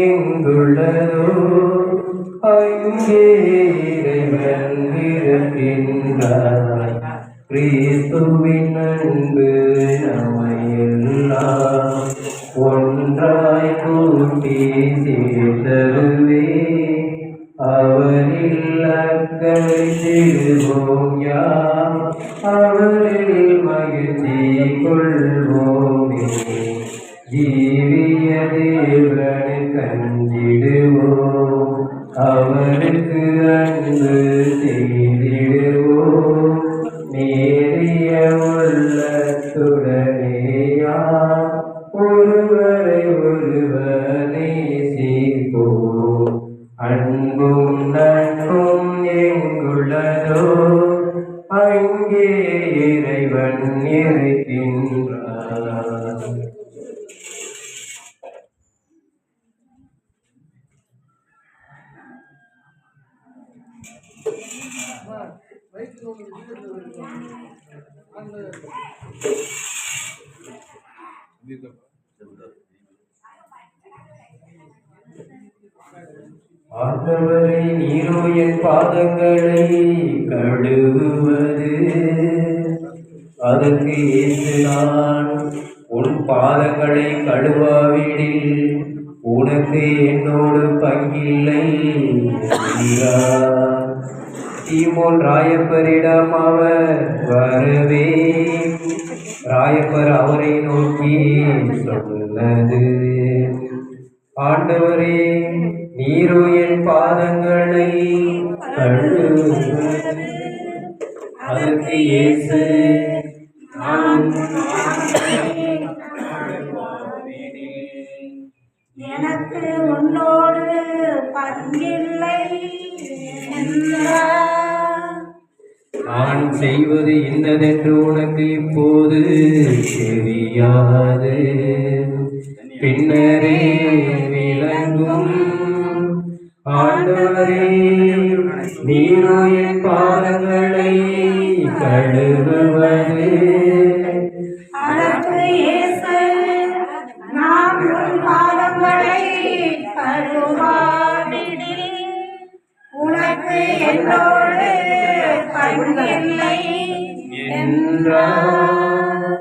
எங்குள்ளதோ அங்கே இறைவன் இருக்கின்றார் கிறிஸ்துவின் அன்பு நம்மையெல்லாம் ஒன்றாய் கூட்டி சேர்த்தருவே அவரில் அக்களித்திடுவோம் யாம் அவரில் மகிழ்ச்சி கொள்வோமே ஜீவிய தேவனை கஞ்சிடுவோம் அவருக்கு அன்பு செய்திடுவோம். நேரிய உள்ளத்துடனேயா ஒருவரை ஒருவர் சேர்ப்போம். அன்பும் நட்பும் எங்குள்ளதோ அங்கே இறைவன் இருக்கின்ற ஆண்டவரே நீரோ என் பாதங்களை கழுவுவது. அதற்கு ஏற்று நான் உன் பாதங்களை கழுவாவிடில் உனக்கு என்னோடு பங்கில்லை. சீமோன் ராயப்பரிடம் அவர் வரவே. ராயப்பர் அவரை நோக்கி சொன்னது. ஆண்டவரே நீரோ என் பாதங்களை அதற்கு இயேசு எனக்கு உன்னோடு பங்கில்லை. நான் செய்வது இன்னதென்று உனக்கு இப்போது தெரியாது. பின்னரே விளங்கும் ஆண்டவரே நீரோ என் பாதங்களை கழுவுவது உனக்கு என்னோடு என்றார்